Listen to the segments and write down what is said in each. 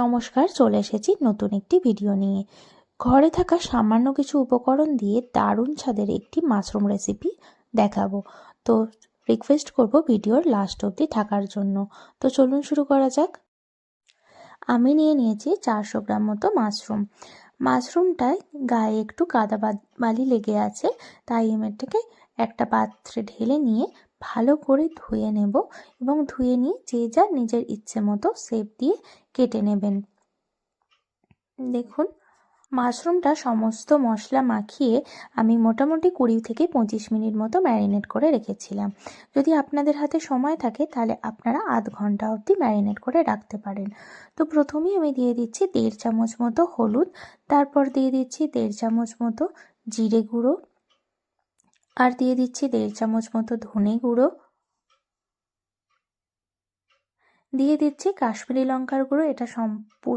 নমস্কার, চলে এসেছি নতুন একটি ভিডিও নিয়ে। ঘরে থাকা সামান্য কিছু উপকরণ দিয়ে দারুণ স্বাদের একটি মাশরুম রেসিপি দেখাবো। তো রিকোয়েস্ট করব ভিডিওর লাস্ট অবধি থাকার জন্য। তো চলুন শুরু করা যাক। আমি নিয়ে নিয়েছি চারশো গ্রাম মতো মাশরুম। মাশরুমটায় গায়ে একটু কাদা বালি লেগে আছে, তাই আমি এটাকে একটা পাত্রে ঢেলে নিয়ে ভালো করে ধুয়ে নেব এবং ধুয়ে নিয়ে যে যার নিজের ইচ্ছে মতো সেপ দিয়ে কেটে নেবেন। দেখুন, মাশরুমটা সমস্ত মশলা মাখিয়ে আমি মোটামুটি কুড়ি থেকে পঁচিশ মিনিট মতো ম্যারিনেট করে রেখেছিলাম। যদি আপনাদের হাতে সময় থাকে, তাহলে আপনারা আধ ঘণ্টা অবধি ম্যারিনেট করে রাখতে পারেন। তো প্রথমেই আমি দিয়ে দিচ্ছি দেড় চামচ মতো হলুদ, তারপর দিয়ে দিচ্ছি দেড় চামচ মতো জিরে গুঁড়ো আর দিয়ে দিচ্ছি দেড় চামচ মতো ধনে গুঁড়ো। দিয়ে দিচ্ছি কাশ্মীরি লঙ্কার গুঁড়ো, এটা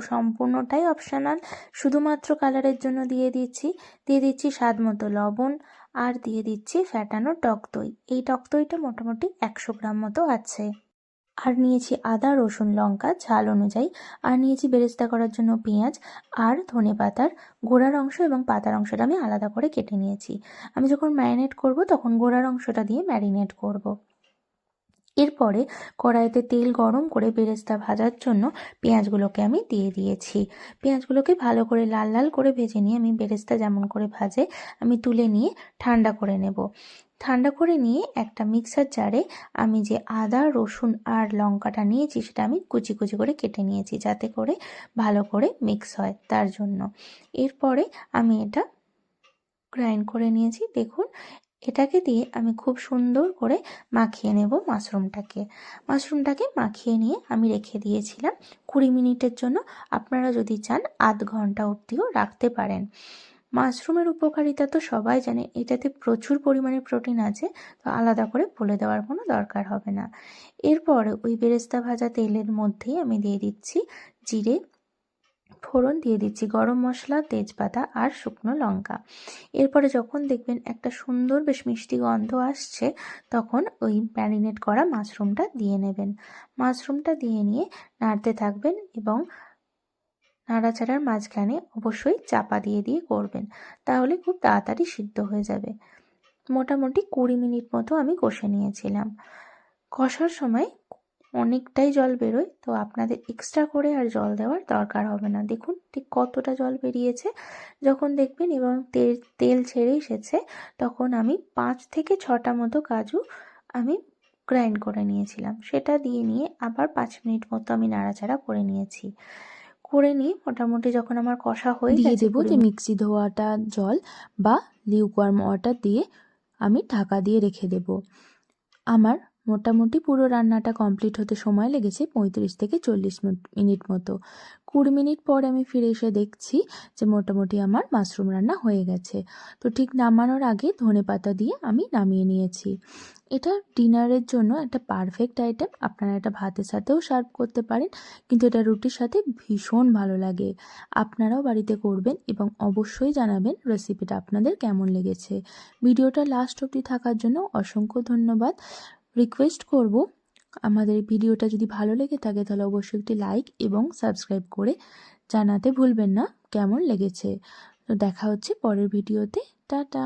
সম্পূর্ণটাই অপশনাল শুধুমাত্র কালারের জন্য দিয়ে দিচ্ছি দিয়ে দিচ্ছি স্বাদ মতো লবণ আর দিয়ে দিচ্ছি ফ্যাটানো টক দই। এই টক দইটা মোটামুটি একশো গ্রাম মতো আছে। আর নিয়েছি আদা, রসুন, লঙ্কা, ঝাল অনুযায়ী আর নিয়েছি বেরেস্তা করার জন্য পেঁয়াজ আর ধনে পাতার গোড়ার অংশ এবং পাতার অংশটা আমি আলাদা করে কেটে নিয়েছি আমি যখন ম্যারিনেট করব তখন গোড়ার অংশটা দিয়ে ম্যারিনেট করব। এরপরে কড়াইতে তেল গরম করে বেরেস্তা ভাজার জন্য পেঁয়াজগুলোকে আমি দিয়ে দিয়েছি। পেঁয়াজগুলোকে ভালো করে লাল লাল করে ভেজে নিয়ে আমি বেরেস্তা যেমন করে ভাজে, আমি তুলে নিয়ে ঠান্ডা করে নেব। ঠান্ডা করে নিয়ে একটা মিক্সার জারে আমি যে আদা, রসুন আর লঙ্কাটা নিয়েছি সেটা আমি কুচি কুচি করে কেটে নিয়েছি যাতে করে ভালো করে মিক্স হয় তার জন্য। এরপরে আমি এটা গ্রাইন্ড করে নিয়েছি। দেখুন এটাকে দিয়ে আমি খুব সুন্দর করে মাখিয়ে নেব মাশরুমটাকে। মাশরুমটাকে মাখিয়ে নিয়ে আমি রেখে দিয়েছিলাম কুড়ি মিনিটের জন্য। আপনারা যদি চান, আধ ঘণ্টা অবধিও রাখতে পারেন। মাশরুমের উপকারিতা তো সবাই জানে, এটাতে প্রচুর পরিমাণে প্রোটিন আছে, তো আলাদা করে বলে দেওয়ার কোনো দরকার হবে না। এরপর ওই বেরেস্তা ভাজা তেলের মধ্যেই আমি দিয়ে দিচ্ছি জিরে ফোড়ন দিয়ে দিচ্ছি গরম মশলা, তেজপাতা আর শুকনো লঙ্কা। এরপরে যখন দেখবেন একটা সুন্দর বেশ মিষ্টি গন্ধ আসছে, তখন ওই ম্যারিনেট করা মাশরুমটা দিয়ে নেবেন। মাশরুমটা দিয়ে নিয়ে নাড়তে থাকবেন এবং নাড়াচাড়ার মাঝখানে অবশ্যই চাপা দিয়ে দিয়ে করবেন, তাহলে খুব তাড়াতাড়ি সিদ্ধ হয়ে যাবে। মোটামুটি কুড়ি মিনিট মতো আমি কষে নিয়েছিলাম। কষার সময় অনেকটাই জল বেরোয় তো আপনাদের এক্সট্রা করে আর জল দেওয়ার দরকার হবে না। দেখুন ঠিক কতটা জল বেরিয়েছে। যখন দেখবেন এবং তেল তেল ছেড়ে এসেছে তখন আমি পাঁচ থেকে ছটা মতো কাজু আমি গ্রাইন্ড করে নিয়েছিলাম। সেটা দিয়ে নিয়ে আবার পাঁচ মিনিট মতো আমি নাড়াচাড়া করে নিয়েছি। করে নিয়ে মোটামুটি যখন আমার কষা হয়ে দিয়ে দেবো যে মিক্সি ধোয়াটা জল বা লিউকওয়ার্ম ওয়াটার দিয়ে আমি ঢাকা দিয়ে রেখে দেব। আমার মোটামুটি পুরো রান্নাটা কমপ্লিট হতে সময় লেগেছে পঁয়ত্রিশ থেকে চল্লিশ মিনিট মতো। কুড়ি মিনিট পর আমি ফিরে এসে দেখছি যে মোটামুটি আমার মাশরুম রান্না হয়ে গেছে। তো ঠিক নামানোর আগে ধনে পাতা দিয়ে আমি নামিয়ে নিয়েছি। এটা ডিনারের জন্য একটা পারফেক্ট আইটেম। আপনারা এটা ভাতের সাথেও সার্ভ করতে পারেন, কিন্তু এটা রুটির সাথে ভীষণ ভালো লাগে। আপনারাও বাড়িতে করবেন এবং অবশ্যই জানাবেন রেসিপিটা আপনাদের কেমন লেগেছে। ভিডিওটা লাস্ট অবধি থাকার জন্য অসংখ্য ধন্যবাদ। রিকোয়েস্ট করব, আমাদের ভিডিওটা যদি ভালো লেগে থাকে তাহলে অবশ্যই একটি লাইক এবং সাবস্ক্রাইব করে জানাতে ভুলবেন না। কেমন লেগেছে? তো দেখা হচ্ছে পরের ভিডিওতে। টাটা!